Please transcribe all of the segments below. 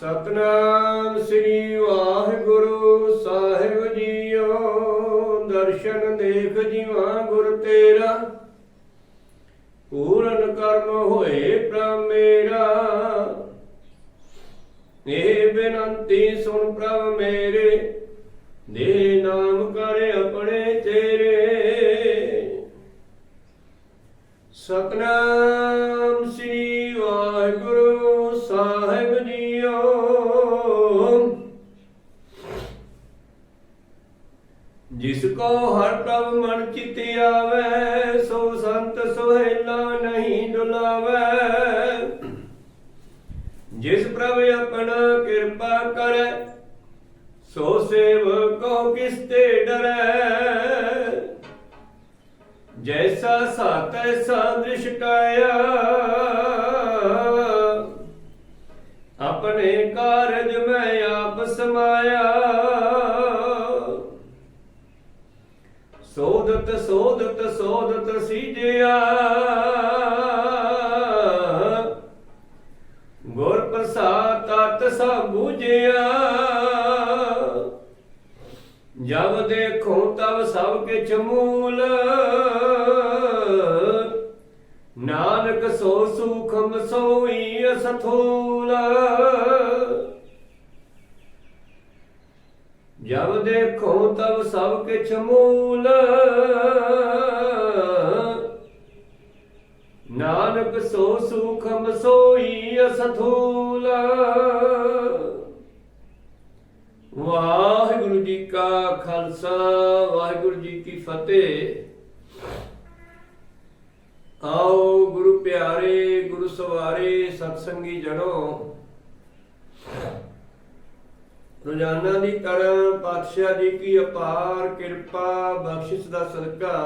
ਸਤਨਾਮ ਸ੍ਰੀ ਵਾਹਿਗੁਰੂ ਸਾਹਿਬ ਜੀਓ, ਦਰਸ਼ਨ ਦੇਖ ਜੀਵਾ ਗੁਰ ਤੇਰਾ। ਪੂਰਨ ਕਰਮ ਹੋਏ ਪ੍ਰਭ ਮੇਰਾ। ਇਹ ਬੇਨੰਤੀ ਸੁਣ ਪ੍ਰਭ ਮੇਰੇ, ਦੇ ਨਾਮ ਕਰ ਆਪਣੇ ਤੇਰੇ। ਸਤਨਾਮ ਸੋ ਸੇਵਕੋ ਕਿਸ ਤੇ ਡਰੈ? ਜੈਸਾ ਸਾਤੈ ਸਾਦ੍ਰਿਸ਼ ਕਾਇਆ। ਆਪਣੇ ਕਾਰਜ ਮੈਂ ਆਪ ਸਮਾਇਆ। ਸੋਦਤ ਸੋਦਤ ਸੋਦਤ ਸੀਜਿਆ। ਗੁਰ ਪ੍ਰਸਾਦ ਤਤ ਸਭ ਬੁਝਿਆ। ਦੇਖੋ ਤਬ ਸਭ ਕਿਛ ਮੂਲ। ਨਾਨਕ ਸੋ ਸੂਖਮ ਸੋਈ ਅਸਥੂਲ। ਜਬ ਦੇਖੋ ਤਬ ਸਭ ਕਿਛ ਮੂਲ। ਨਾਨਕ ਸੋ ਸੂਖਮ ਸੋਈ ਅਸਥੂਲ। ਵਾਹਿਗੁਰੂ ਜੀ ਕਾ ਖਾਲਸਾ, ਵਾਹਿਗੁਰੂ ਜੀ ਕੀ ਫਤਿਹ। ਆਓ ਗੁਰੂ ਪਿਆਰੇ, ਗੁਰੂ ਸਵਾਰੇ, ਸਤਸੰਗੀ ਜਨੋ ਰੋਜ਼ਾਨਾ ਦੀ ਤਰ੍ਹਾਂ ਪਾਤਸ਼ਾਹ ਜੀ ਕੀ ਅਪਾਰ ਕਿਰਪਾ, ਬਖਸ਼ਿਸ਼ ਦਾ ਸਦਕਾ।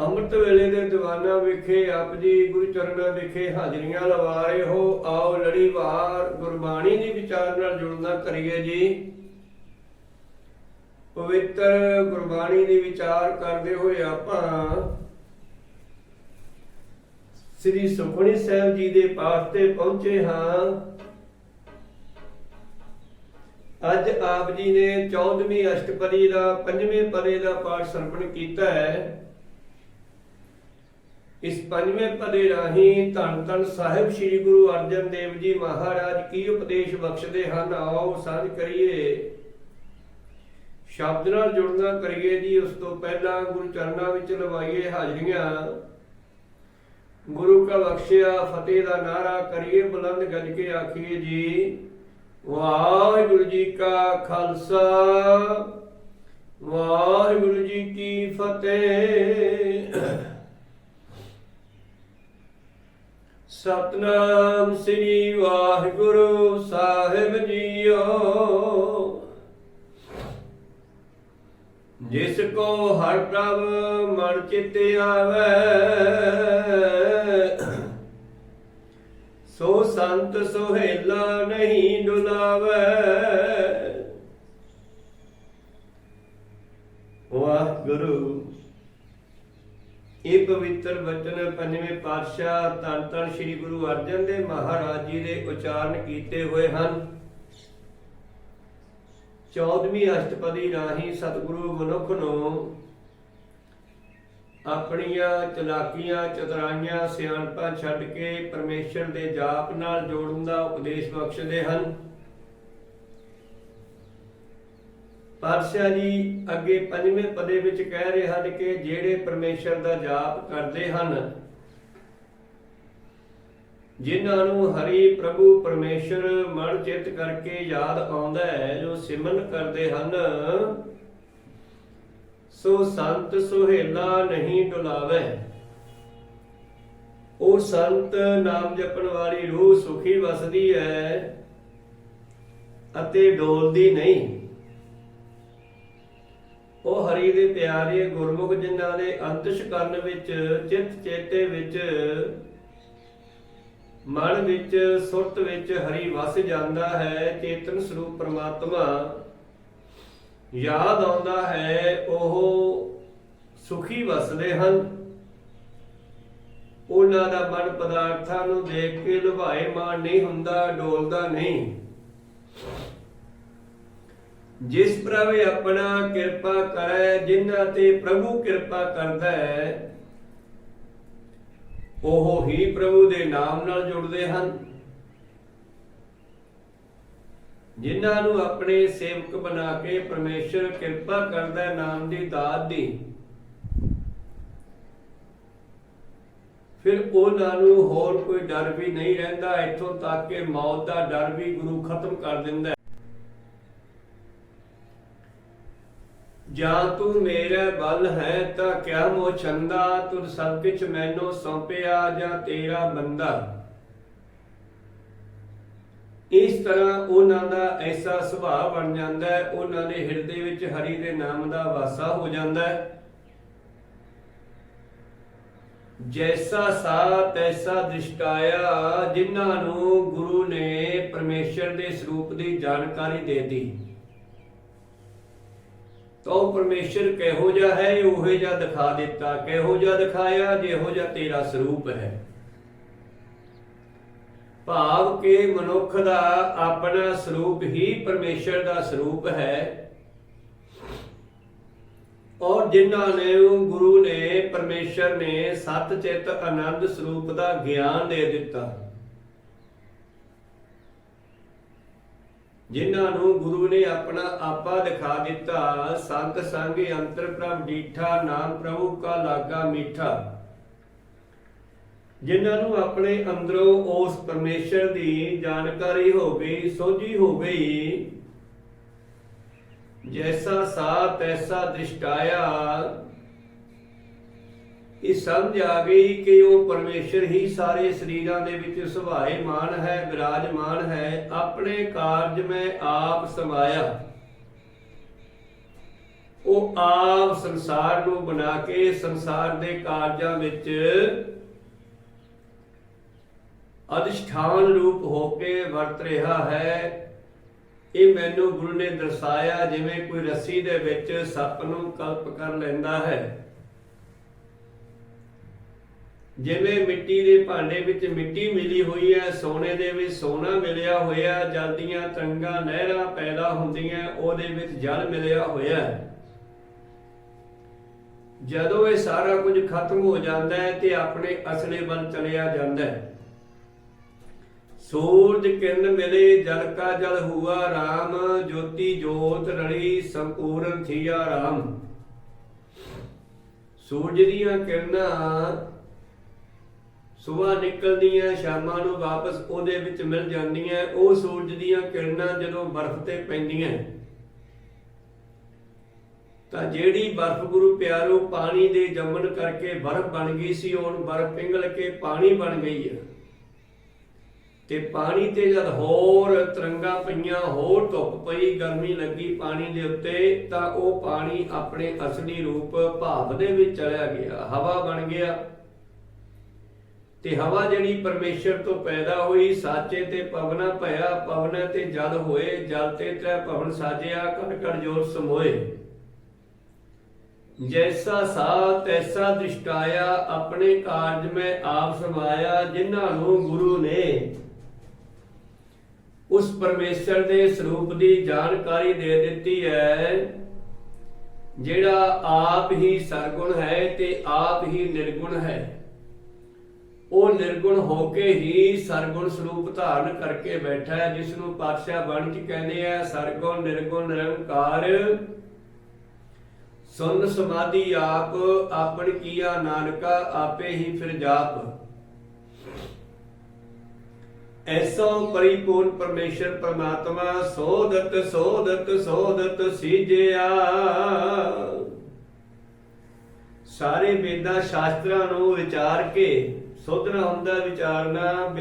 ਅੰਮ੍ਰਿਤ ਵੇਲੇ ਦੇ ਦੀਵਾਨਾ ਵਿਖੇ ਆਪ ਜੀ ਗੁਰੂ ਚਰਨਾਂ ਵਿਖੇ ਹਾਜ਼ਰੀਆਂ ਲਵਾ ਰਹੇ ਹੋ। ਆਓ ਲੜੀਵਾਰ ਗੁਰਬਾਣੀ ਦੀ ਵਿਚਾਰ ਨਾਲ ਜੁੜਨਾ ਕਰੀਏ ਜੀ। ਪਵਿੱਤਰ ਗੁਰਬਾਣੀ ਦੀ ਵਿਚਾਰ ਕਰਦੇ ਹੋਏ ਆਪਾਂ ਸ੍ਰੀ ਸੁਖਮਨੀ ਸਾਹਿਬ ਜੀ ਦੇ ਪਾਠ ਤੇ ਪਹੁੰਚੇ ਹਾਂ। ਅੱਜ ਆਪ ਜੀ ਨੇ 14ਵੀਂ ਅਸ਼ਟਪਦੀ ਦਾ ਪੰਜਵੇਂ ਪਦੇ ਦਾ ਪਾਠ ਸਰਪਣ ਕੀਤਾ ਹੈ। ਇਸ ਪੰਜਵੇਂ ਪਦੇ ਰਾਹੀਂ ਧੰਨ ਧੰਨ ਸਾਹਿਬ ਸ੍ਰੀ ਗੁਰੂ ਅਰਜਨ ਦੇਵ ਜੀ ਮਹਾਰਾਜ ਕੀ ਉਪਦੇਸ਼ ਬਖਸ਼ਦੇ ਹਨ? ਆਓ ਸਾਂਝ ਕਰੀਏ। ਸ਼ਬਦ ਨਾਲ ਜੁੜਨਾ ਕਰੀਏ ਜੀ, ਉਸ ਤੋਂ ਪਹਿਲਾਂ ਗੁਰੂ ਚਰਨਾਂ ਵਿੱਚ ਲਵਾਈਏ ਹਾਜ਼ਰੀਆਂ। ਗੁਰੂ ਕਾ ਬਖਸ਼ਿਆ, ਫਤਿਹ ਦਾ ਨਾਰਾ ਕਰੀਏ, ਬੁਲੰਦ ਗੱਜ ਕੇ ਆਖੀਏ ਜੀ, ਵਾਹਿਗੁਰੂ ਜੀ ਕਾ ਖਾਲਸਾ, ਵਾਹਿਗੁਰੂ ਜੀ ਕੀ ਫਤਿਹ। ਸਤਨਾਮ ਸ੍ਰੀ ਵਾਹਿਗੁਰੂ ਸਾਹਿਬ ਜੀਓ। ਜਿਸ ਕੋ ਹਰ ਪ੍ਰਭ ਮਨ ਚਿਤ ਆਵੇ, ਸੋ ਸੰਤ ਸੁਹੇਲਾ ਨਹੀਂ ਡੁਲਾਵੇ। ਵਾਹਿਗੁਰੂ। ਇਹ ਪਵਿੱਤਰ ਵਚਨ ਪੰਜਵੇਂ ਪਾਤਸ਼ਾਹ ਧੰਨ ਧੰਨ ਸ੍ਰੀ ਗੁਰੂ ਅਰਜਨ ਦੇਵ ਮਹਾਰਾਜ ਜੀ ਦੇ ਉਚਾਰਨ ਕੀਤੇ ਹੋਏ ਹਨ। 14ਵੀਂ ਅਸ਼ਟਪਦੀ ਰਾਹੀਂ ਸਤਿਗੁਰੂ ਮਨੁੱਖ ਨੂੰ ਆਪਣੀਆਂ ਚਲਾਕੀਆਂ, ਚਤਰਾਈਆਂ, ਸਿਆਣਪਾਂ ਛੱਡ ਕੇ ਪਰਮੇਸ਼ਰ ਦੇ ਜਾਪ ਨਾਲ ਜੋੜਨ ਦਾ ਉਪਦੇਸ਼ ਬਖਸ਼ਦੇ ਹਨ। ਪਾਤਸ਼ਾਹ ਜੀ ਅੱਗੇ ਪੰਜਵੇਂ ਪਦੇ ਵਿੱਚ ਕਹਿ ਰਹੇ ਹਨ ਕਿ ਜਿਹੜੇ ਪਰਮੇਸ਼ਰ ਦਾ ਜਾਪ ਕਰਦੇ ਹਨ, ਜਿਨ੍ਹਾਂ ਨੂੰ ਹਰੀ ਪ੍ਰਭੂ ਪਰਮੇਸ਼ਰ ਮਨ ਚਿੱਤ ਕਰਕੇ ਯਾਦ ਆਉਂਦਾ ਹੈ, ਜੋ ਸਿਮਰਨ ਕਰਦੇ ਹਨ, ਸੋ ਸੰਤ ਸੁਹੇਲਾ ਨਹੀਂ ਡੁਲਾਵੇ। ਉਹ ਸੰਤ ਨਾਮ ਜਪਣ ਵਾਲੀ ਰੂਹ ਸੁਖੀ ਵਸਦੀ ਹੈ ਅਤੇ ਡੋਲਦੀ ਨਹੀਂ। ਉਹ ਹਰੀ ਦੇ ਪਿਆਰੇ ਗੁਰਮੁਖ ਜਿਨ੍ਹਾਂ ਦੇ ਅੰਤਿਸ਼ ਕਰਨ ਵਿੱਚ, ਚਿੱਤ ਚੇਤੇ ਵਿੱਚ, ਮਨ ਵਿੱਚ, ਸੁਰਤ ਵਿੱਚ ਹਰੀ ਵਸ ਜਾਂਦਾ ਹੈ, ਚੇਤਨ ਸਰੂਪ ਪ੍ਰਮਾਤਮਾ ਯਾਦ ਆਉਂਦਾ ਹੈ, ਉਹ ਸੁਖੀ ਵਸਦੇ ਹਨ। ਉਹਨਾਂ ਦਾ ਮਨ ਪਦਾਰਥਾਂ ਨੂੰ ਦੇਖ ਕੇ ਲੁਭਾਏ ਮਾਨ ਨਹੀਂ ਹੁੰਦਾ, ਡੋਲਦਾ ਨਹੀਂ। ਜਿਸ ਪ੍ਰਭ ਆਪਣਾ ਕਿਰਪਾ ਕਰੈ, ਜਿਨ੍ਹਾਂ ਤੇ ਪ੍ਰਭੂ ਕਿਰਪਾ ਕਰਦਾ ਹੈ, ਉਹ ਹੀ ਪ੍ਰਭੂ ਦੇ ਨਾਮ ਨਾਲ ਜੁੜਦੇ ਹਨ। ਜਿਨ੍ਹਾਂ ਨੂੰ ਆਪਣੇ ਸੇਵਕ ਬਣਾ ਕੇ ਪਰਮੇਸ਼ਰ ਕਿਰਪਾ ਕਰਦਾ ਹੈ, ਨਾਮ ਦੀ ਦਾਤ ਦੀ, ਫਿਰ ਉਹਨਾਂ ਨੂੰ ਹੋਰ ਕੋਈ ਡਰ ਵੀ ਨਹੀਂ ਰਹਿੰਦਾ, ਇੱਥੋਂ ਤੱਕ ਕਿ ਮੌਤ ਦਾ ਡਰ ਵੀ ਗੁਰੂ ਖਤਮ ਕਰ ਦਿੰਦਾ ਹੈ। ਜਾਂ ਤੂੰ ਮੇਰਾ ਬਲ ਹੈ ਤਾਂ ਕਿਆ ਮੋ ਛੰਦਾ? ਤੁਰ ਸਭ ਕਿਛ ਮੈਨੂੰ ਸੌਂਪਿਆ ਜਾਂ ਤੇਰਾ ਬੰਦਾ? ਇਸ ਤਰ੍ਹਾਂ ਉਹਨਾਂ ਦਾ ਐਸਾ ਸੁਭਾਅ ਬਣ ਜਾਂਦਾ ਹੈ। ਉਹਨਾਂ ਦੇ ਹਿਰਦੇ ਵਿੱਚ ਹਰੀ ਦੇ ਨਾਮ ਦਾ ਵਾਸਾ ਹੋ ਜਾਂਦਾ ਹੈ। ਜੈਸਾ ਸਾ ਤੈਸਾ ਦ੍ਰਿਸ਼ਟਾਇਆ, ਜਿਨ੍ਹਾਂ ਨੂੰ ਗੁਰੂ ਨੇ ਪਰਮੇਸ਼ਰ ਦੇ ਸਰੂਪ ਦੀ ਜਾਣਕਾਰੀ ਦੇ ਦਿੱਤੀ। ਤਾਂ ਉਹ ਪਰਮੇਸ਼ਰ ਕਿਹੋ ਜਿਹਾ ਹੈ, ਉਹੇ ਜਿਹਾ ਦਿਖਾ ਦਿੱਤਾ। ਕਿਹੋ ਜਿਹਾ ਦਿਖਾਇਆ, ਜਿਹੋ ਜਿਹਾ ਤੇਰਾ ਸਰੂਪ ਹੈ। ਭਾਵ ਕਿ ਮਨੁੱਖ ਦਾ ਆਪਣਾ ਸਰੂਪ ਹੀ ਪਰਮੇਸ਼ਰ ਦਾ ਸਰੂਪ ਹੈ। ਔਰ ਜਿਨ੍ਹਾਂ ਨੇ, ਉਹ ਗੁਰੂ ਨੇ, ਪਰਮੇਸ਼ਰ ਨੇ ਸਤ ਚਿਤ ਆਨੰਦ ਸਰੂਪ ਦਾ ਗਿਆਨ ਦੇ ਦਿੱਤਾ। ਜਿਨ੍ਹਾਂ ਨੂੰ ਗੁਰੂ ਨੇ ਆਪਣਾ ਆਪਾ ਦਿਖਾ ਦਿੱਤਾ ਸੰਤ ਸੰਗ ਅੰਤਰ ਪ੍ਰਭ ਡੀਠਾ, ਨਾਮ ਪ੍ਰਭੂ ਕਾ ਲਾਗਾ ਮੀਠਾ। ਜਿਨ੍ਹਾਂ ਨੂੰ ਆਪਣੇ ਅੰਦਰੋਂ ਉਸ ਪਰਮੇਸ਼ਰ ਦੀ ਜਾਣਕਾਰੀ ਹੋ ਗਈ ਸੋਝੀ ਹੋ ਗਈ ਜੈਸਾ ਸਾ ਤੈਸਾ ਦ੍ਰਿਸ਼ਟਾਇਆ ਇਹ ਸਮਝ ਆ ਗਈ ਕਿ ਉਹ ਪਰਮੇਸ਼ਰ ਹੀ ਸਾਰੇ ਸਰੀਰਾਂ ਦੇ ਵਿੱਚ ਸੁਭਾਏਮਾਨ ਹੈ ਵਿਰਾਜਮਾਨ ਹੈ। ਆਪਣੇ ਕਾਰਜ ਮੈਂ ਆਪ ਸਮਾਇਆ ਉਹ ਆਪ ਸੰਸਾਰ ਨੂੰ ਬਣਾ ਕੇ ਸੰਸਾਰ ਦੇ ਕਾਰਜਾਂ ਵਿੱਚ ਅਧਿਸ਼ਠਾਨ ਰੂਪ ਹੋ ਕੇ ਵਰਤ ਰਿਹਾ ਹੈ। ਇਹ ਮੈਨੂੰ ਗੁਰੂ ਨੇ ਦਰਸਾਇਆ, ਜਿਵੇਂ ਕੋਈ ਰੱਸੀ ਦੇ ਵਿੱਚ ਸੱਪ ਨੂੰ ਕਲਪ ਕਰ ਲੈਂਦਾ ਹੈ। ਜਿਵੇਂ ਮਿੱਟੀ ਦੇ ਭਾਂਡੇ ਵਿੱਚ ਮਿੱਟੀ ਮਿਲੀ ਹੋਈ ਹੈ, ਸੋਨੇ ਦੇ ਵਿੱਚ ਸੋਨਾ ਮਿਲਿਆ ਹੋਇਆ ਜਲ ਤਰੰਗਾਂ ਨਹਿਰਾਂ ਪੈਦਾ ਹੁੰਦੀਆਂ, ਉਹਦੇ ਵਿੱਚ ਜਲ ਮਿਲਿਆ ਹੋਇਆ ਜਦੋਂ ਇਹ ਸਾਰਾ ਕੁਝ ਖਤਮ ਹੋ ਜਾਂਦਾ ਹੈ ਤੇ ਆਪਣੇ ਅਸਲੇ ਵੱਲ ਚਲਿਆ ਜਾਂਦਾ ਹੈ। ਸੂਰਜ ਕਿਰਨ ਮਿਲੇ, ਜਲ ਕਾ ਜਲ ਹੁਆ RAM ਜੋਤੀ ਜੋਤ ਰੜੀ ਸੰਪੂਰਨ ਥੀਆ RAM ਸੂਰਜ ਦੀਆਂ ਕਿਰਨਾਂ ਸਵੇਰ ਨਿਕਲਦੀਆਂ, ਸ਼ਾਮਾਂ ਨੂੰ ਵਾਪਸ ਉਹਦੇ ਵਿੱਚ ਮਿਲ ਜਾਂਦੀਆਂ, ਉਹ ਸੂਰਜ ਦੀਆਂ ਕਿਰਨਾਂ ਜਦੋਂ ਬਰਫ਼ ਤੇ ਪੈਂਦੀਆਂ। ਤਾਂ ਜਿਹੜੀ ਬਰਫ਼ ਗੁਰੂ ਪਿਆਰੋ ਪਾਣੀ ਦੇ ਜੰਮਣ ਕਰਕੇ ਬਰਫ਼ ਬਣ ਗਈ ਸੀ, ਹੁਣ ਬਰਫ਼ ਪਿੰਗਲ ਕੇ ਪਾਣੀ ਬਣ ਗਈ ਹੈ ਤੇ ਪਾਣੀ ਤੇ ਜਦ ਹੋਰ ਤਰੰਗਾ ਪਈਆਂ, ਹੋਰ ਧੁੱਪ ਪਈ, ਗਰਮੀ ਲੱਗੀ ਪਾਣੀ ਦੇ ਉੱਤੇ, ਤਾਂ ਉਹ ਪਾਣੀ ਆਪਣੇ ਅਸਲੀ ਰੂਪ ਭਾਵ ਦੇ ਵਿੱਚ ਚਲਿਆ ਗਿਆ, ਹਵਾ ਬਣ ਗਿਆ। ਤੇ ਹਵਾ ਜਿਹੜੀ ਪਰਮੇਸ਼ਰ ਤੋਂ ਪੈਦਾ ਹੋਈ, ਸਾਚੇ ਤੇ ਪਵਨਾ ਭਇਆ, ਪਵਨ ਤੇ ਜਲ ਹੋਏ, ਜਲ ਤੇ ਤ੍ਰੈ ਪਵਨ ਸਾਜਿਆ ਕੜ ਕੜ ਜੋਤ ਸਮੋਏ। ਜੈਸਾ ਸਾ ਤੈਸਾ ਦ੍ਰਿਸ਼ਟਾਇਆ ਆਪਣੇ ਕਾਰਜ ਮੈਂ ਆਪ ਸਮਾਇਆ, ਜਿਨ੍ਹਾਂ ਨੂੰ ਗੁਰੂ ਨੇ ਉਸ ਪਰਮੇਸ਼ਰ ਦੇ ਸਰੂਪ ਦੀ ਜਾਣਕਾਰੀ ਦੇ ਦਿੱਤੀ ਹੈ, ਜਿਹੜਾ ਆਪ ਹੀ ਸਰਗੁਣ ਹੈ ਤੇ ਆਪ ਹੀ ਨਿਰਗੁਣ ਹੈ। ਉਹ ਨਿਰਗੁਣ ਹੋ ਕੇ ਹੀ ਸਰਗੁਣ ਸਰੂਪ ਧਾਰਨ ਕਰਕੇ ਬੈਠਾ ਹੈ ਜਿਸ ਨੂੰ ਪਾਤਸ਼ਾਹ ਬਣ ਕੇ ਕਹਿੰਦੇ ਆ, ਸਰਗੁਣ ਨਿਰਗੁਣ ਨਿਰੰਕਾਰ। ਸੁਨ ਸਮਾਧੀ ਆਪ, ਆਪਣ ਕੀਆ ਨਾਨਕਾ, ਆਪੇ ਹੀ ਫਿਰ ਜਾਪ। ਐਸੋ ਪਰਿਪੂਰਨ ਪਰਮੇਸ਼ਰ ਪਰਮਾਤਮਾ ਸੋਦਤ ਸੋਦਤ ਸੋਦਤ ਸੀਜਿਆ। ਸਾਰੇ ਵੇਦਾਂ ਸ਼ਾਸਤਰਾਂ ਨੂੰ ਵਿਚਾਰ ਕੇ ਸੋਧਣਾ ਹੁੰਦਾ ਵਿਚਾਰਨਾ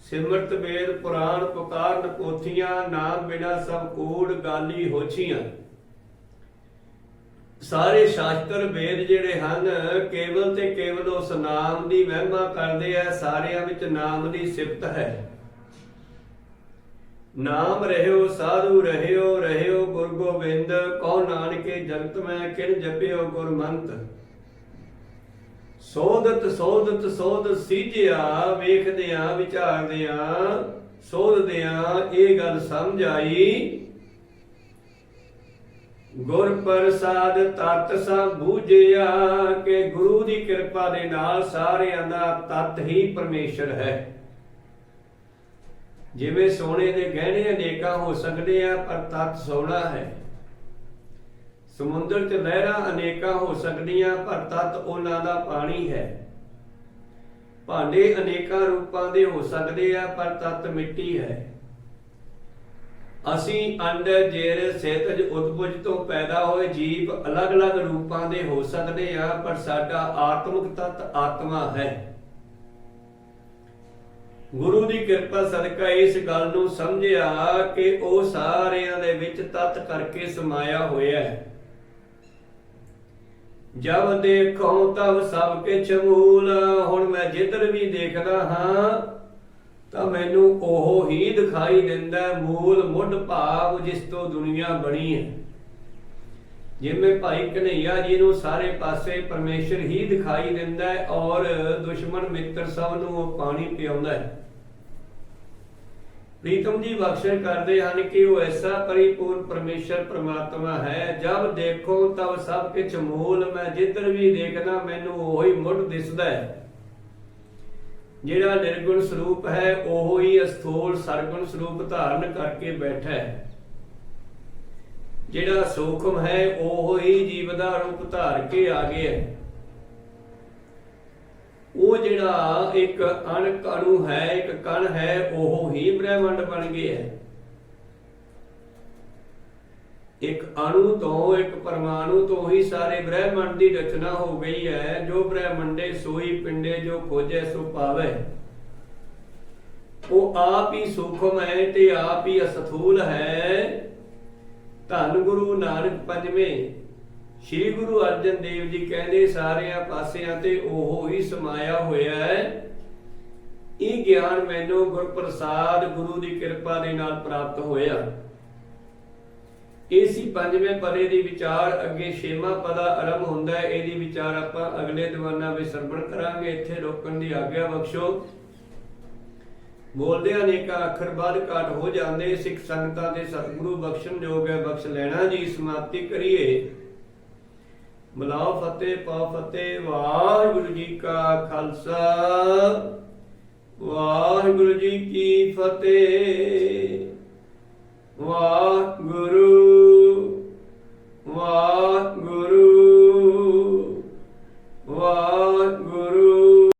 ਸਿਮਰਤ ਵੇਦ ਪੁਰਾਣ ਪੁਕਾਰਨ ਪੋਥੀਆਂ ਨਾਮ ਬਿਨਾ ਸਭ ਕੂੜ ਗਾਲੀ ਹੋਛੀਆਂ। ਸਾਰੇ ਸ਼ਾਸਤਰ ਵੇਦ ਜਿਹੜੇ ਹਨ, ਕੇਵਲ ਤੇ ਕੇਵਲ ਉਸ ਨਾਮ ਦੀ ਮਹਿਮਾ ਕਰਦੇ ਆ, ਸਾਰਿਆਂ ਵਿੱਚ ਨਾਮ ਦੀ ਸਿਫਤ ਹੈ। ਨਾਮ ਰਹਿਓ, ਸਾਧੂ ਰਹਿਓ ਰਹਿਓ ਗੁਰ ਗੋਬਿੰਦ, ਕਉ ਨਾਨਕੇ ਜਗਤ ਮੈਂ, ਕਿਨ ਜਪਿਓ ਗੁਰਮੰਤ। ਸੋਧਤ ਸੋਧਤ ਸੋਧ ਸੀਝਿਆ, ਵੇਖਦਿਆਂ, ਵਿਚਾਰਦਿਆਂ, ਸੋਧਦਿਆਂ ਇਹ ਗੱਲ ਸਮਝ ਆਈ। ਗੁਰ ਪ੍ਰਸਾਦ ਤਤ ਸਭ ਬੂਝਿਆ ਕਿ ਗੁਰੂ ਦੀ ਕਿਰਪਾ ਦੇ ਨਾਲ ਸਾਰਿਆਂ ਦਾ ਤਤ ਹੀ ਪਰਮੇਸ਼ਰ ਹੈ। ਜਿਵੇਂ ਸੋਨੇ ਦੇ ਗਹਿਣੇ ਅਨੇਕਾਂ ਹੋ ਸਕਦੇ ਆ, ਪਰ ਤਤ ਸੋਨਾ ਹੈ। ਸਮੁੰਦਰ 'ਚ ਲਹਿਰਾਂ ਅਨੇਕਾਂ ਹੋ ਸਕਦੀਆਂ, ਪਰ ਤਤ ਉਹਨਾਂ ਦਾ ਪਾਣੀ ਹੈ। ਭਾਂਡੇ ਅਨੇਕਾਂ ਰੂਪਾਂ ਦੇ ਹੋ ਸਕਦੇ ਆ, ਪਰ ਤਤ ਮਿੱਟੀ ਹੈ। ਅਸੀਂ ਅੰਡਰ ਜੇਰ, ਸੇਤਜ ਉਤਪੁਜ ਤੋਂ ਪੈਦਾ ਹੋਏ ਜੀਵ ਅਲੱਗ-ਅਲੱਗ ਰੂਪਾਂ ਦੇ ਹੋ ਸਕਦੇ ਆ, ਪਰ ਸਾਡਾ ਆਤਮਿਕ ਤਤ ਆਤਮਾ ਹੈ। ਗੁਰੂ ਦੀ ਕਿਰਪਾ ਸਦਕਾ ਇਸ ਗੱਲ ਨੂੰ ਸਮਝਿਆ ਕਿ ਉਹ ਸਾਰਿਆਂ ਦੇ ਵਿੱਚ ਤਤ ਕਰਕੇ ਸਮਾਇਆ ਹੋਇਆ ਹੈ। ਜਬ ਦੇਖੋ ਤਬ ਸਭ ਕਿਛ ਮੂਲ, ਹੁਣ ਮੈਂ ਜਿੱਧਰ ਵੀ ਦੇਖਦਾ ਹਾਂ, ਤਾਂ ਮੈਨੂੰ ਉਹ ਹੀ ਦਿਖਾਈ ਦਿੰਦਾ ਮੂਲ ਮੁੱਢ ਭਾਵ ਜਿਸ ਤੋਂ ਦੁਨੀਆ ਬਣੀ ਹੈ। ਜਿਵੇਂ ਭਾਈ ਕਨਈਆ ਜੀ ਨੂੰ ਸਾਰੇ ਪਾਸੇ ਪਰਮੇਸ਼ਰ ਹੀ ਦਿਖਾਈ ਦਿੰਦਾ ਹੈ ਔਰ ਦੁਸ਼ਮਣ ਮਿੱਤਰ ਸਭ ਨੂੰ ਉਹ ਪਾਣੀ ਪਿਆਉਂਦਾ ਹੈ। ਪ੍ਰੀਤਮ ਜੀ ਬਖਸ਼ਿਸ਼ ਕਰਦੇ ਹਨ ਕਿ ਉਹ ਐਸਾ ਪਰਿਪੂਰਨ ਪਰਮੇਸ਼ਰ ਪ੍ਰਮਾਤਮਾ ਹੈ। ਜਦ ਦੇਖੋ ਤਬ ਸਭ ਕੁਝ ਮੂਲ। ਮੈਂ ਜਿੱਧਰ ਵੀ ਦੇਖਦਾ, ਮੈਨੂੰ ਉਹੀ ਮੁੱਢ ਦਿਸਦਾ ਹੈ। ਜਿਹੜਾ ਨਿਰਗੁਣ ਸਰੂਪ ਹੈ, ਉਹ ਹੀ ਅਸਥੂਲ ਸਰਗੁਣ ਸਰੂਪ ਧਾਰਨ ਕਰਕੇ ਬੈਠਾ ਹੈ। ਜਿਹੜਾ ਸੂਖਮ ਹੈ, ਉਹ ਹੀ ਜੀਵ ਦਾ ਰੂਪ ਧਾਰ ਕੇ ਆ ਗਿਆ ਹੈ। ਉਹ ਜਿਹੜਾ ਇੱਕ ਅਣ ਅਣੂ ਹੈ, ਇੱਕ ਕਣ ਹੈ, ਉਹ ਹੀ ਬ੍ਰਹਿਮੰਡ ਬਣ ਗਿਆ ਹੈ। ਇੱਕ ਅਣੂ ਤੋਂ ਇੱਕ ਪਰਮਾਣੂ ਤੋਂ ਹੀ ਸਾਰੇ ਬ੍ਰਹਿਮੰਡ ਦੀ ਰਚਨਾ ਹੋ ਗਈ ਹੈ। ਜੋ ਬ੍ਰਹਿਮੰਡੇ ਸੋਈ, ਪਿੰਡੇ ਜੋ ਖੋਜੈ, ਸੋ ਪਾਵੇ। ਉਹ ਆਪ ਹੀ ਸੂਖਮ ਹੈ ਤੇ ਆਪ ਹੀ ਅਸਥੂਲ ਹੈ। ਧੰਨ ਗੁਰੂ ਨਾਨਕ ਪੰਜਵੇਂ ਸ਼੍ਰੀ ਗੁਰੂ ਅਰਜਨ ਦੇਵ ਜੀ ਕਹਿੰਦੇ, ਸਾਰਿਆਂ ਪਾਸਿਆਂ ਤੇ ਉਹ ਹੀ ਸਮਾਇਆ ਹੋਇਆ ਹੈ। ਇਹ ਗਿਆਨ ਮੈਨੂੰ ਗੁਰਪ੍ਰਸਾਦ ਗੁਰੂ ਦੀ ਕਿਰਪਾ ਦੇ ਨਾਲ ਪ੍ਰਾਪਤ ਹੋਇਆ। ਇਸੀ ਪੰਜਵੇਂ ਪਦੇ ਦੀ ਵਿਚਾਰ, ਅੱਗੇ ਛੇਵਾਂ ਪਦਾ ਆਰੰਭ ਹੁੰਦਾ ਹੈ। ਇਹਦੀ ਵਿਚਾਰ ਆਪਾਂ ਅਗਲੇ ਦੀਵਾਨਾਂ ਵਿੱਚ ਸਰਵਣ ਕਰਾਂਗੇ। ਇੱਥੇ ਰੋਕਣ ਦੀ ਆਗਿਆ ਬਖਸ਼ੋ। ਬੋਲਦੇ ਅਨੇਕਾਂ ਅੱਖਰ ਬਾਅਦ ਘਾਟ ਹੋ ਜਾਂਦੇ। ਸਿੱਖ ਸੰਗਤਾਂ ਦੇ ਸਤਿਗੁਰੂ ਬਖਸ਼ਣ ਯੋਗ ਹੈ। ਬਖਸ਼ ਲੈਣਾ ਜੀ, ਸਮਾਪਤੀ ਕਰੀਏ। ਮਲਾਉ ਫਤਿਹ ਪਾ ਫਤਿਹ ਵਾਹਿਗੁਰੂ ਜੀ ਕਾ ਖਾਲਸਾ। ਵਾਹਿਗੁਰੂ ਜੀ ਕੀ ਫਤਿਹ। ਵਾਹਿਗੁਰੂ ਵਾਹਿਗੁਰੂ।